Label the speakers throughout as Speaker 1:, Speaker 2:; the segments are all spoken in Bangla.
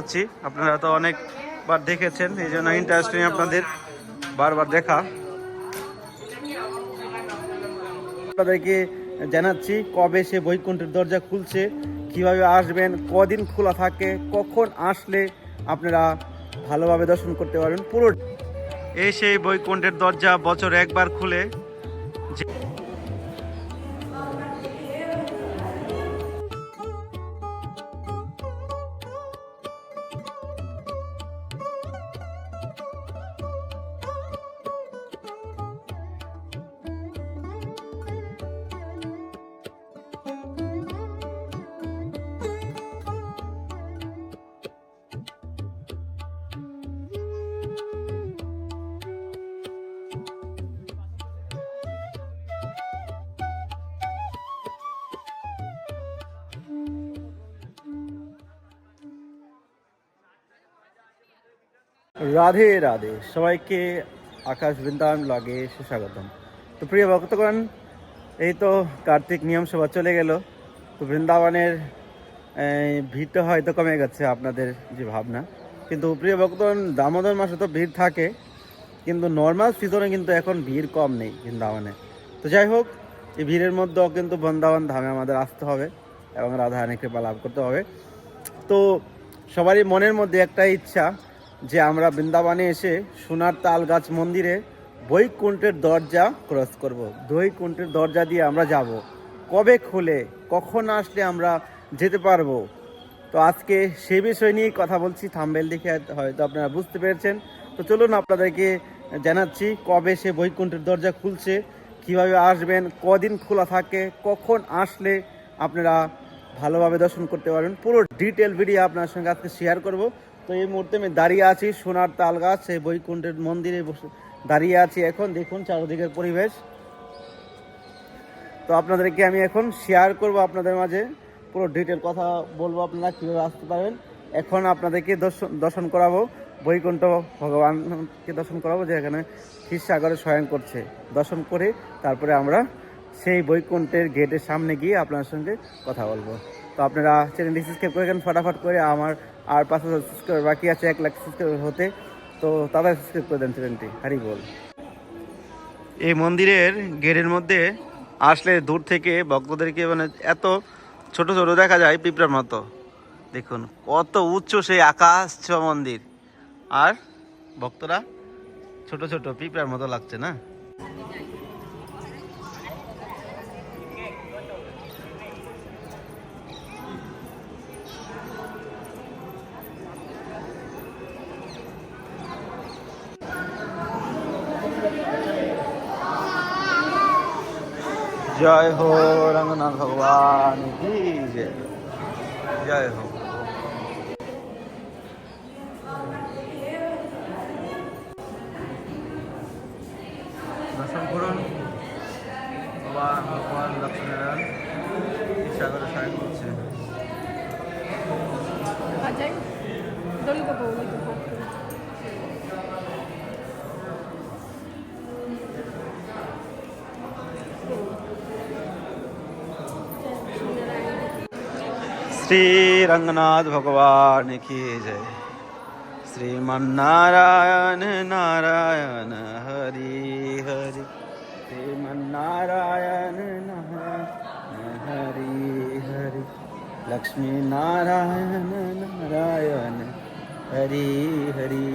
Speaker 1: পাচ্ছি আপনারা তো অনেকবার দেখেছেন, এই জন্য ইন্টারেস্টিং আপনাদের বারবার দেখা। আপনাদেরকে জানাচ্ছি কবে সে বৈকুণ্ঠের দরজা খুলছে, কীভাবে আসবেন, কদিন খোলা থাকে, কখন আসলে আপনারা ভালোভাবে দর্শন করতে পারবেন। পুরো এই সেই বৈকুণ্ঠের দরজা বছর একবার খুলে রাধে রাধে। সবাইকে আকাশ বৃন্দাবন লাগে সুস্বাগতম। তো প্রিয় ভক্তগণ, এই তো কার্তিক নিয়ম সভা চলে গেল। তো বৃন্দাবনের ভিড়টা হয়তো কমে গেছে আপনাদের যে ভাবনা। কিন্তু প্রিয় ভক্তগণ, দামোদর মাসে তো ভিড় থাকে, কিন্তু নর্মাল সিজনে কিন্তু এখন ভিড় কম নেই বৃন্দাবনে। তো যাই হোক, এই ভিড়ের মধ্যেও কিন্তু বৃন্দাবন ধামে আমাদের আসতে হবে এবং রাধা রানী কৃপা লাভ করতে হবে। তো সবারই মনের মধ্যে একটা ইচ্ছা যে আমরা বৃন্দাবনে এসে সোনার তাল গাছ মন্দিরে বৈকুণ্ঠের দরজা ক্রস করব। বৈকুণ্ঠের দরজা দিয়ে আমরা যাব। কবে খুলে, কখন আসলে আমরা যেতে পারব? তো আজকে সে বিষয় নিয়েই কথা বলছি, থাম্বেল দেখে হয়তো আপনারা বুঝতে পেরেছেন। তো চলুন আপনাদেরকে জানাচ্ছি কবে সে বৈকুণ্ঠের দরজা খুলছে, কীভাবে আসবেন, কদিন খোলা থাকে, কখন আসলে আপনারা ভালোভাবে দর্শন করতে পারবেন। পুরো ডিটেল ভিডিও আপনার সঙ্গে আজকে শেয়ার করব। তো এই মুহূর্তে আমি দাঁড়িয়ে আছি সোনার তাল গাছ সেই বৈকুণ্ঠের মন্দিরে বসে দাঁড়িয়ে আছি এখন। দেখুন চারদিকের পরিবেশ। তো আপনাদেরকে আমি এখন শেয়ার করব আপনাদের মাঝে। পুরো ডিটেল কথা বলব আপনারা, কীভাবে আসতে পারবেন। এখন আপনাদেরকে দর্শন দর্শন করাবো। বৈকুণ্ঠ ভগবানকে দর্শন করাবো, যে এখানে ক্ষীরসাগরে স্বয়ং করছে। দর্শন করে তারপরে আমরা সেই বৈকুণ্ঠের গেটের সামনে গিয়ে আপনার সঙ্গে কথা বলব। তো আপনারা চ্যানেলটি সাবস্ক্রাইব করে ফটাফট করে আমার আর পাঁচ হাজার সাবস্ক্রাইবার বাকি আছে, এক লাখ সাবস্ক্রাইবার হতে, তো তাদের সাবস্ক্রাইব করে দেন চ্যানেলটি। হারি বল। এই মন্দিরের গেটের মধ্যে আসলে দূর থেকে ভক্তদেরকে মানে এত ছোট ছোট দেখা যায় পিঁপড়ার মতো। দেখুন, কত উচ্চ সেই আকাশ ছোঁয়া মন্দির। আর ভক্তরা ছোট ছোট পিঁপড়ার মতো লাগছে না? জয় হো রঙ্গনাথ ভগবান কি জয় জয় হো। দর্শন করুন। ভগবান ভগবান লক্ষ্মীনারায়ণ সাগরে সায় করছে। শ্রী রঙ্গনাথ ভগবান কি জয় শ্রীমন্নারায়ণ নারায়ণ হরি হরি শ্রীমন্নারায়ণ নারায়ণ হরি হরি লক্ষ্মী নারায়ণ নারায়ণ হরি হরি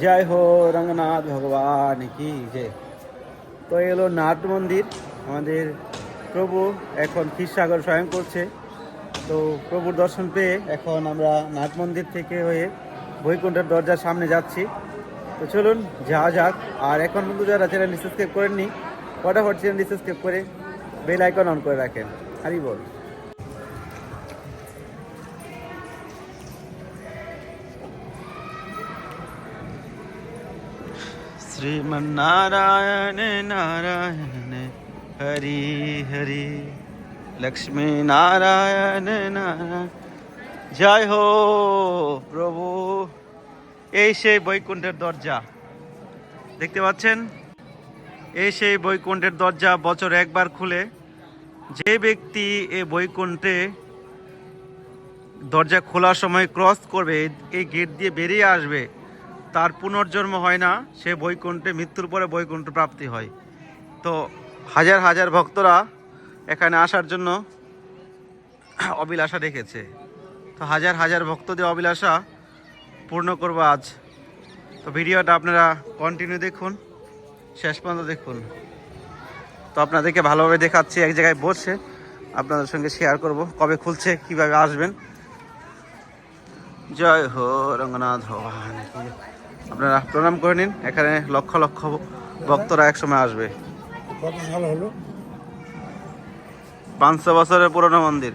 Speaker 1: জয় হো রঙ্গনাথ ভগবান কি জয় তো এলো নাট মন্দির। আমাদের প্রভু এখন ক্ষীরসাগর স্বয়ং করছে। তো প্রভুর দর্শন পেয়ে এখন আমরা নাট মন্দির থেকে হয়ে বৈকুণ্ঠের দরজার সামনে যাচ্ছি। তো চলুন, যাওয়া যাক। আর এখন কিন্তু যারা চ্যানেলটি সাবস্ক্রাইব করেননি, ফটাফট চ্যানেলটি সাবস্ক্রাইব করে বেল আইকন অন করে রাখেন। হারি বল। শ্রীমন্নারায়ণ নারায়ণ হরি হরি। লক্ষ্মী নারায়ণ নারায়ণ জয় হো প্রভু এই সেই বৈকুণ্ঠের দরজা। দেখতে পাচ্ছেন? এই সেই বৈকুণ্ঠের দরজা বছর একবার খুলে। যে ব্যক্তি এ বৈকুণ্ঠে দরজা খোলার সময় ক্রস করবে, এই- গেট দিয়ে বেরিয়ে আসবে, তার পুনর্জন্ম হয় না, সে বৈকুণ্ঠে, মৃত্যুর পরে বৈকুণ্ঠ প্রাপ্তি হয়। তো হাজার হাজার ভক্তরা এখানে আসার জন্য অভিলাষা রেখেছে তো হাজার হাজার ভক্তদের অভিলাষা পূর্ণ করব আজ। তো ভিডিওটা আপনারা কন্টিনিউ দেখুন, শেষ পর্যন্ত দেখুন। তো আপনাদেরকে ভালোভাবে দেখাচ্ছি, এক জায়গায় বসে আপনাদের সঙ্গে শেয়ার করব, কবে খুলছে, কীভাবে আসবেন। জয় হো রঙ্গনাথ ভগবান। আপনারা প্রণাম করে নিন, এখানে লক্ষ লক্ষ ভক্তরা একসময় আসবে।
Speaker 2: কত সাল হলো?
Speaker 1: পাঁচশো বছরের পুরনো মন্দির।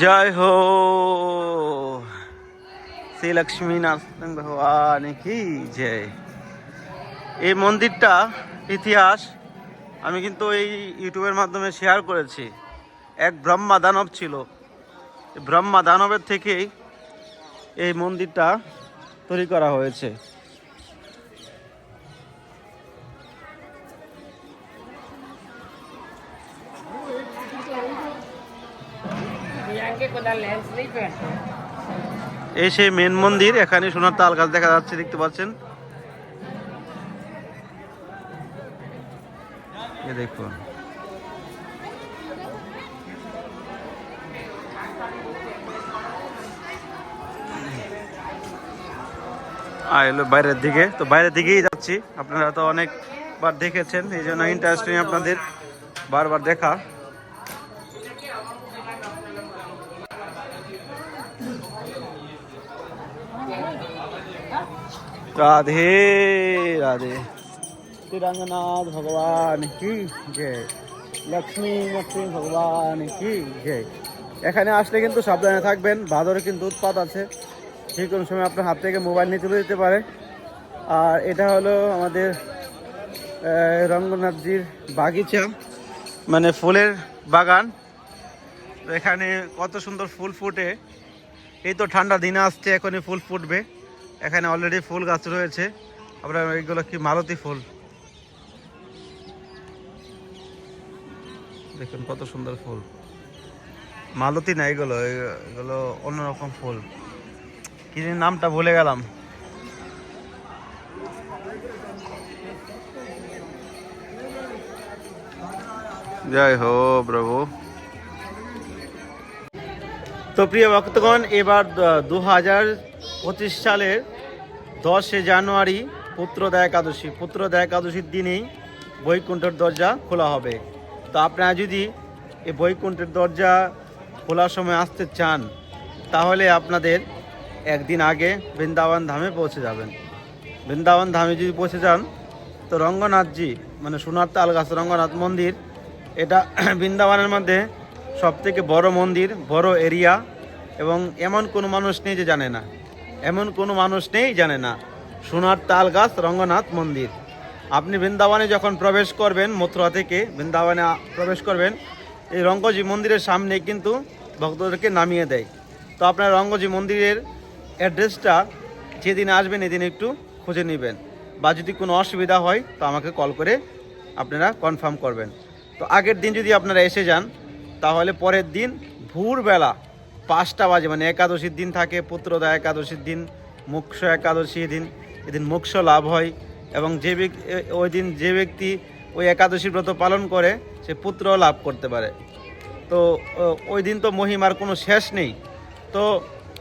Speaker 1: জয় হো। শ্রী লক্ষ্মী নারায়ণ ভগবান কি জয়। এই মন্দিরটা ইতিহাস, আমি কিন্তু এই ইউটিউবের মাধ্যমে শেয়ার করেছি। এক ব্রহ্মা দানব ছিল। ব্রহ্মা দানবের থেকেই এই মন্দিরটা তৈরি করা হয়েছে। এই সেই মেন মন্দির, এখানে সোনার তাল গাছ দেখা যাচ্ছে, দেখতে পাচ্ছেন। দেখুন। এলো বাইরের দিকে। তো বাইরের দিকেই যাচ্ছি। আপনারা তো অনেকবার দেখেছেন, এই জন্য ইন্টারেস্টিং আপনাদের বারবার দেখা। রাধে রাধে। শ্রীরঙ্গনাথ ভগবান, কি জয় লক্ষ্মী লক্ষ্মী ভগবান, কি জয় এখানে আসলে কিন্তু সাবধানে থাকবেন। ভাদরে কিন্তু উৎপাত আছে। যে কোনো সময় আপনার হাত থেকে মোবাইল নিয়ে চলে যেতে পারে। আর এটা হলো আমাদের রঙ্গনাথজির বাগিচা। মানে ফুলের বাগান। এখানে কত সুন্দর ফুল ফুটে। এই তো ঠান্ডা দিনে আসছে, এখনই ফুল ফুটবে। এখানে অলরেডি ফুল গাছ রয়েছে। আপনার এইগুলো কি মালতী ফুল? দেখুন কত সুন্দর ফুল। মালতী না এগুলো এগুলো অন্যরকম ফুল। কি নামটা ভুলে গেলাম। জয় হো প্রভু। তো প্রিয় ভক্তগণ, এবার দু হাজার পঁচিশ সালের দশে জানুয়ারি পুত্রদা একাদশী। পুত্রদা একাদশীর দিনেই বৈকুণ্ঠের দরজা খোলা হবে। তো আপনারা যদি এই বৈকুণ্ঠের দরজা খোলার সময় আসতে চান, তাহলে আপনাদের একদিন আগে বৃন্দাবন ধামে পৌঁছে যাবেন। বৃন্দাবন ধামে যদি পৌঁছে যান, তো রঙ্গনাথজি মানে সোনার তাল গাছ, রঙ্গনাথ মন্দির, এটা বৃন্দাবনের মধ্যে সব থেকে বড় মন্দির, বড় এরিয়া, এবং এমন কোনো মানুষ নেই যে জানে না। এমন কোনো মানুষ নেই জানে না। সোনার তাল গাছ, রঙ্গনাথ মন্দির। আপনি বৃন্দাবনে যখন প্রবেশ করবেন, মথুরা থেকে বৃন্দাবনে প্রবেশ করবেন, এই রঙ্গজি মন্দিরের সামনে কিন্তু ভক্তদেরকে নামিয়ে দেয়। তো আপনার রঙ্গজি মন্দিরের অ্যাড্রেসটা যেদিন আসবেন এদিন একটু খুঁজে নেবেন। বা যদি কোনো অসুবিধা হয়, তো আমাকে কল করে আপনারা কনফার্ম করবেন। তো আগের দিন যদি আপনারা এসে যান, তাহলে পরের দিন ভোরবেলা পাঁচটা বাজে মানে একাদশীর দিন থাকে, পুত্রদা একাদশীর দিন, মোক্ষ একাদশী দিন, এদিন মোক্ষ লাভ হয় এবং যে ব্যক্তি ওই দিন যে ব্যক্তি ওই একাদশী ব্রত পালন করে, সে পুত্র লাভ করতে পারে। তো ওই দিন তো মহিমার কোনো শেষ নেই। তো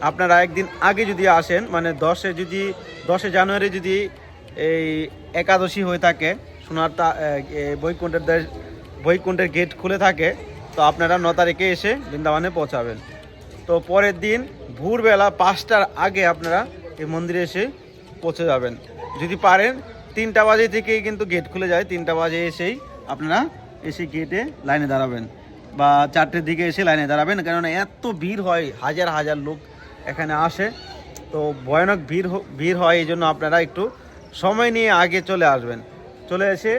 Speaker 1: আপনারা একদিন আগে যদি আসেন মানে দশে যদি, দশে জানুয়ারি যদি এই একাদশী হয়ে থাকে, সোনার তা বৈকুণ্ঠের দেশ, বৈকুণ্ঠের গেট খুলে থাকে, তো আপনারা ন তারিখে এসে বৃন্দাবনে পৌঁছাবেন। তো পরের দিন ভোরবেলা পাঁচটার আগে আপনারা এই মন্দিরে এসে পৌঁছে যাবেন। যদি পারেন, তিনটা বাজে থেকেই কিন্তু গেট খুলে যায়, তিনটা বাজে এসেই আপনারা এসে গেটে লাইনে দাঁড়াবেন। বা চারটের দিকে এসে লাইনে দাঁড়াবেন, কেননা এত ভিড় হয়, হাজার হাজার লোক এখানে আসে। তো ভয়ানক ভিড় ভিড় হয়, এই জন্য আপনারা একটু সময় নিয়ে আগে চলে আসবেন। চলে এসে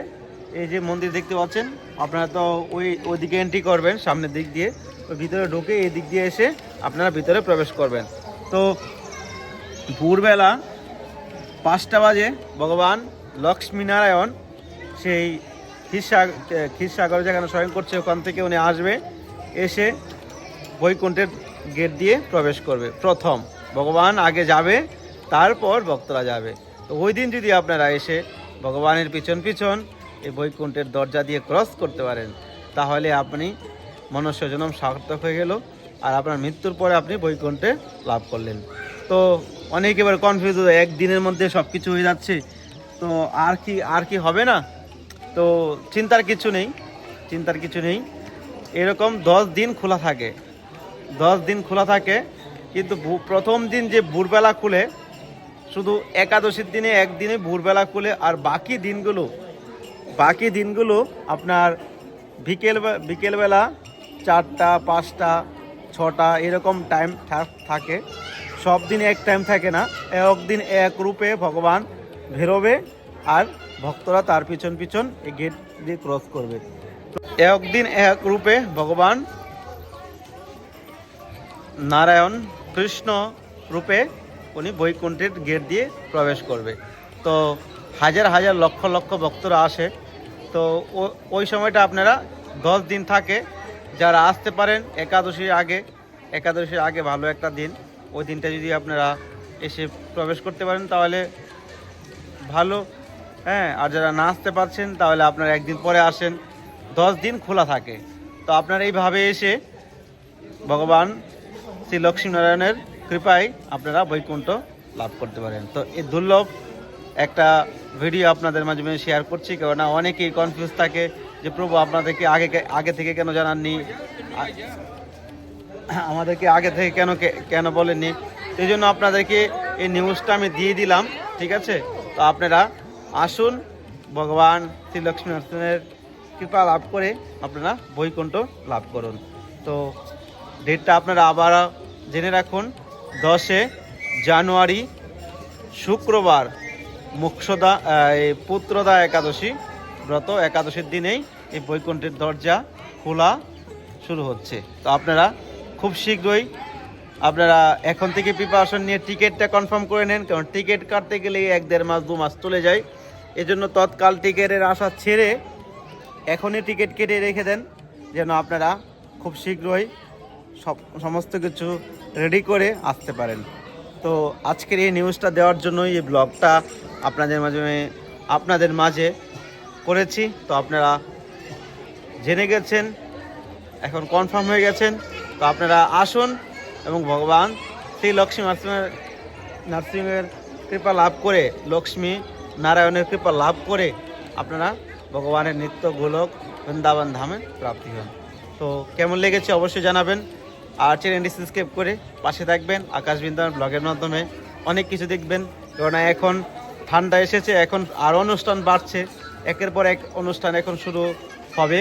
Speaker 1: এই যে মন্দির দেখতে পাচ্ছেন, আপনারা তো ওই, ওইদিকে এন্ট্রি করবেন, সামনের দিক দিয়ে। ওই ভিতরে ঢুকে এই দিক দিয়ে এসে আপনারা ভিতরে প্রবেশ করবেন। তো ভোরবেলা পাঁচটা বাজে ভগবান লক্ষ্মীনারায়ণ সেই ক্ষীরসাগর ক্ষীরসাগর যেখানে স্বয়ং করছে, ওখান থেকে উনি আসবে, এসে বৈকুণ্ঠের গেট দিয়ে প্রবেশ করবে। প্রথম, ভগবান আগে যাবে, তারপর ভক্তরা যাবে। তো ওই দিন যদি আপনারা এসে ভগবানের পিছন পিছন এই বৈকুণ্ঠের দরজা দিয়ে ক্রস করতে পারেন, তাহলে আপনি মনুষ্য জনম সার্থক হয়ে গেল আর আপনার মৃত্যুর পরে আপনি বৈকুণ্ঠে লাভ করলেন। তো অনেক এবার কনফিউজ একদিনের মধ্যে সব কিছু হয়ে যাচ্ছে, তো আর কি আর কি হবে না? তো চিন্তার কিছু নেই, চিন্তার কিছু নেই। এরকম দশ দিন খোলা থাকে। দশ দিন খোলা থাকে, কিন্তু প্রথম দিন যে ভোরবেলা খুলে, শুধু একাদশীর দিনে একদিনে ভোরবেলা খুলে, আর বাকি দিনগুলো বাকি দিনগুলো আপনার বিকেল বিকেলবেলা চারটা, পাঁচটা, ছটা, এরকম টাইম থাকে। সব দিন এক টাইম থাকে না একদিন এক রূপে ভগবান বেরোবে আর ভক্তরা তার পিছন পিছন গেট দিয়ে ক্রস করবে। একদিন এক রূপে ভগবান নারায়ণ কৃষ্ণ রূপে উনি বৈকুণ্ঠের গেট দিয়ে প্রবেশ করবে। তো হাজার হাজার লক্ষ লক্ষ ভক্তরা আসে। তো ওই সময়টা আপনারা দশ দিন থাকে। যারা আসতে পারেন একাদশীর আগে একাদশীর আগে ভালো একটা দিন। ওই দিনটা যদি আপনারা এসে প্রবেশ করতে পারেন তাহলে ভালো। হ্যাঁ আর যারা না আসতে পারছেন তাহলে আপনারা একদিন পরে আসেন। দশ দিন খোলা থাকে। তো আপনারা এইভাবে এসে ভগবান শ্রী লক্ষ্মীনারায়ণের কৃপায় আপনারা বৈকুণ্ঠ লাভ করতে পারেন। তো এই দুর্লভ একটা ভিডিও আপনাদের মাঝে আমি শেয়ার করছি, কেননা অনেকেই কনফিউজ থাকে যে প্রভু আপনাদেরকে আগে আগে থেকে কেন জানাননি? আমাদেরকে আগে থেকে কেন কেন বলেননি? সেই জন্য আপনাদেরকে এই নিউজটা আমি দিয়ে দিলাম, ঠিক আছে? তো আপনারা আসুন, ভগবান শ্রী লক্ষ্মী নরসিংহের কৃপা লাভ করে আপনারা বৈকুণ্ঠ লাভ করুন। তো ডেটটা আপনারা আবার জেনে রাখুন, দশে জানুয়ারি শুক্রবার মুক্ষদা পুত্রদা একাদশী ব্রত। একাদশীর দিনেই এই বৈকুণ্ঠের দরজা খোলা শুরু হচ্ছে। তো আপনারা খুব শীঘ্রই আপনারা এখন থেকে প্রিপারেশন নিয়ে টিকিটটা কনফার্ম করে নেন, কারণ টিকিট কাটতে গেলে এক দেড় মাস, দু মাস চলে যায়। এজন্য তৎকাল টিকিটের আশা ছেড়ে এখনই টিকিট কেটে রেখে দেন, যেন আপনারা খুব শীঘ্রই সমস্ত কিছু রেডি করে আসতে পারেন। তো আজকের এই নিউজটা দেওয়ার জন্যই এই ব্লগটা আপনাদের মাঝে আপনাদের মাঝে করেছি। তো আপনারা জেনে গেছেন, এখন কনফার্ম হয়ে গেছেন। তো আপনারা আসুন এবং ভগবান শ্রী লক্ষ্মী নার্সিংয়ের নার্সিংয়ের কৃপা লাভ করে, লক্ষ্মী নারায়ণের কৃপা লাভ করে আপনারা ভগবানের নিত্য গোলক বৃন্দাবন ধামে প্রাপ্তি হন। তো কেমন লেগেছে অবশ্যই জানাবেন। আর চ্যানেলটি সাবস্ক্রাইব করে পাশে থাকবেন, আকাশ বৃন্দাবন ব্লগের মাধ্যমে। অনেক কিছু দেখবেন। কেননা এখন ঠান্ডা এসেছে, এখন আর অনুষ্ঠান বাড়ছে। একের পর এক অনুষ্ঠান এখন শুরু হবে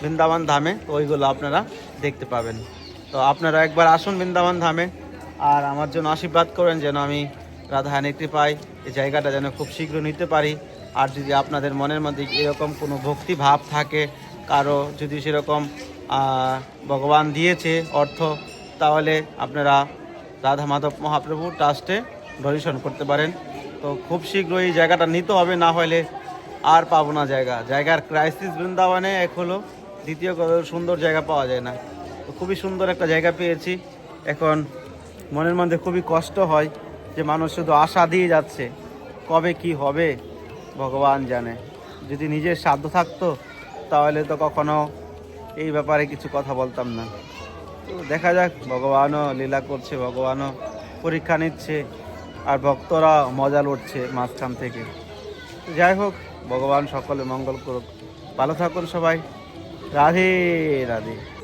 Speaker 1: বৃন্দাবন ধামে, তো ওইগুলো আপনারা দেখতে পাবেন। তো আপনারা একবার আসুন বৃন্দাবন ধামে, আর আমার জন্য আশীর্বাদ করেন যেন আমি রাধাহানি পাই এই জায়গাটা যেন খুব শীঘ্র নিতে পারি। আর যদি আপনাদের মনের মধ্যে এরকম কোনো ভক্তি ভাব থাকে, কারও যদি সেরকম ভগবান দিয়েছে অর্থ, তাহলে আপনারা রাধা মাধব মহাপ্রভু ট্রাস্টে ডোনেশন করতে পারেন। তো খুব শীঘ্রই এই জায়গাটা নিতে হবে, না হলে আর পাবো না জায়গা। জায়গার ক্রাইসিস বৃন্দাবনে এক হলো, দ্বিতীয় সুন্দর জায়গা পাওয়া যায় না। তো খুবই সুন্দর একটা জায়গা পেয়েছি। এখন মনের মধ্যে খুবই কষ্ট হয় যে মানুষ শুধু আশা দিয়ে যাচ্ছে, কবে কি হবে, ভগবান জানে। যদি নিজের সাধ্য থাকতো, তাহলে তো কখনো এই ব্যাপারে কিছু কথা বলতাম না। দেখা যাক, ভগবানও লীলা করছে, ভগবানও পরীক্ষা নিচ্ছে, আর ভক্তরা মজা লড়ছে মাঝখান থেকে। যাই হোক, ভগবান সকলে মঙ্গল করুক। ভালো থাকুন সবাই। রাধে রাধে।